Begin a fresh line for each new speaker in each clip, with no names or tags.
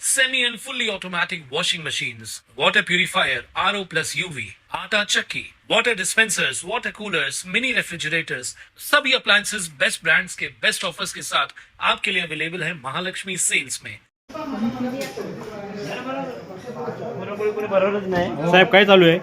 semi and fully automatic washing machines, water purifier, RO plus UV, आटा चक्की, water dispensers, water coolers, mini refrigerators, सभी appliances best brands के best offers के साथ आपके लिए अवेलेबल है महालक्ष्मी सेल्स में
साहेब काय चालू आहे?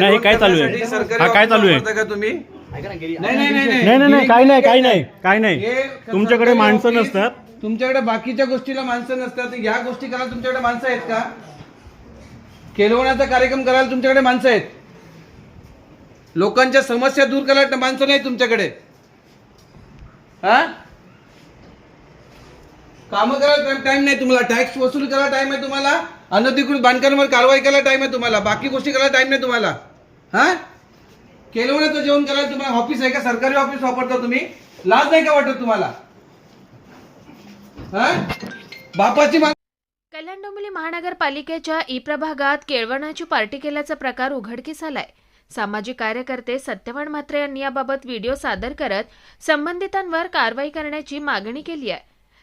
नाही, काय चालू आहे? हा, काय चालू आहे?
का तुम्ही? नाही नाही नाही
नाही. नाही नाही काय नाही काय नाही काय नाही.
कसं
तुमच्याकडे माणसं नसतात.
तुमच्याकडे बाकीच्या गोष्टीला माणसं नसतात. या गोष्टी करायला तुमच्याकडे माणसं आहेत का? केलवणाचा कार्यक्रम करायला तुमच्याकडे माणसं आहेत. लोकांच्या समस्या दूर करायला माणसं नाही तुमच्याकडे. हा? कामं करायला टाइम नाही तुम्हाला. टॅक्स वसूल करायला टाइम आहे तुम्हाला. अनधिकृत बांधकामावर कारवाई करायला टाइम आहे तुम्हाला. बाकी गोष्टी करायला टाइम नाही तुम्हाला. हा? केलवण्याचं जेवण करायला तुम्हाला ऑफिस आहे का? सरकारी ऑफिस वापरता तुम्ही? लाज नाही का वाटत तुम्हाला? बापाची
कल्याण डोंबिवली महानगरपालिकेच्या ई प्रभागात केळवणाची पार्टी केल्याचा प्रकार उघडकीस आलाय. सामाजिक कार्यकर्ते सत्यवान म्हात्रे यांनी याबाबत व्हिडिओ सादर करत संबंधितांवर कारवाई करण्याची मागणी केली आहे.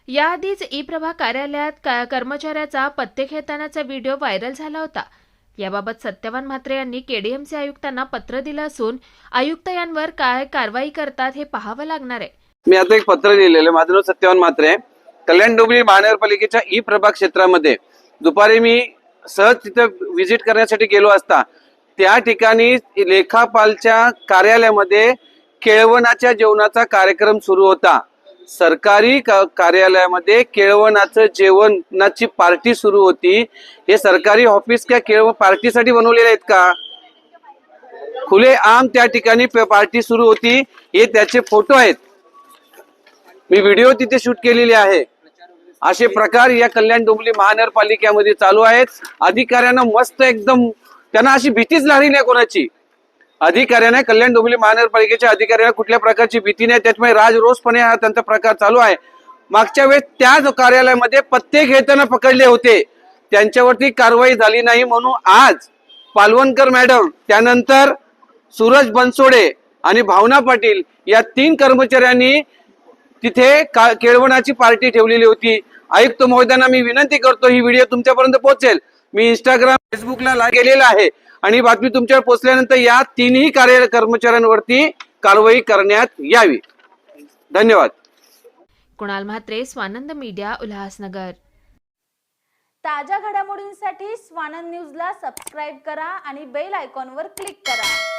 याआधीच ई प्रभाग कार्यालयात कर्मचाऱ्याचा पत्ते खेळतानाचा व्हिडिओ व्हायरल झाला होता. याबाबत सत्यवान म्हात्रे यांनी केडीएमसी आयुक्तांना पत्र दिलं असून आयुक्त यांवर काय कारवाई करतात हे पाहावं लागणार आहे.
मी आता एक पत्र लिहिलेलं आहे. माझं नाव सत्यवान म्हात्रे कल्याण डोंबिवली महानगरपालिकेच्या ई प्रभाग क्षेत्रामध्ये दुपारी मी सहज तिथं व्हिजिट करण्यासाठी गेलो असता त्या ठिकाणी लेखापालच्या कार्यालयामध्ये केळवणाच्या जेवणाचा कार्यक्रम सुरू होता. सरकारी का- कार्यालयामध्ये केळवणाचं जेवणाची पार्टी सुरू होती. हे सरकारी ऑफिस क्या केळवण पार्टीसाठी बनवलेले आहेत का? खुले आम त्या ठिकाणी प- पार्टी सुरू होती. हे त्याचे फोटो आहेत. मी व्हिडिओ तिथे शूट केलेली आहे. असे प्रकार या कल्याण डोंबली महानगरपालिकेमध्ये चालू आहेत. अधिकाऱ्यांना मस्त एकदम त्यांना अशी भीतीच लागली नाही कोणाची. अधिकाऱ्यांना कल्याण डोंबिवली महानगरपालिकेच्या अधिकाऱ्यांना कुठल्या प्रकारची भीती नाही. त्याच्यामुळे राजरोसपणे हा त्यांचा प्रकार चालू आहे. मागच्या वेळेस त्याच कार्यालयामध्ये पत्ते घेताना पकडले होते. त्यांच्यावरती कारवाई झाली नाही म्हणून आज पालवणकर मॅडम त्यानंतर सूरज बनसोडे आणि भावना पाटील या तीन कर्मचाऱ्यांनी तिथे का- केळवणाची पार्टी ठेवलेली होती. आयुक्त महोदयांना मी विनंती करतो ही व्हिडिओ तुमच्यापर्यंत पोहोचेल. मी इंस्टाग्राम फेसबुकला ला गेलेला आहे आणि ही बातमी तुमच्यावर पोहोचल्यानंतर या तिन्ही कार्य कर्मचाऱ्यांवरती कारवाई करण्यात यावी. धन्यवाद.
कुणाल म्हात्रे स्वानंद मीडिया उल्हासनगर.
ताज्या घडामोडींसाठी स्वानंद न्यूजला सबस्क्राईब करा आणि बेल आयकॉनवर क्लिक करा.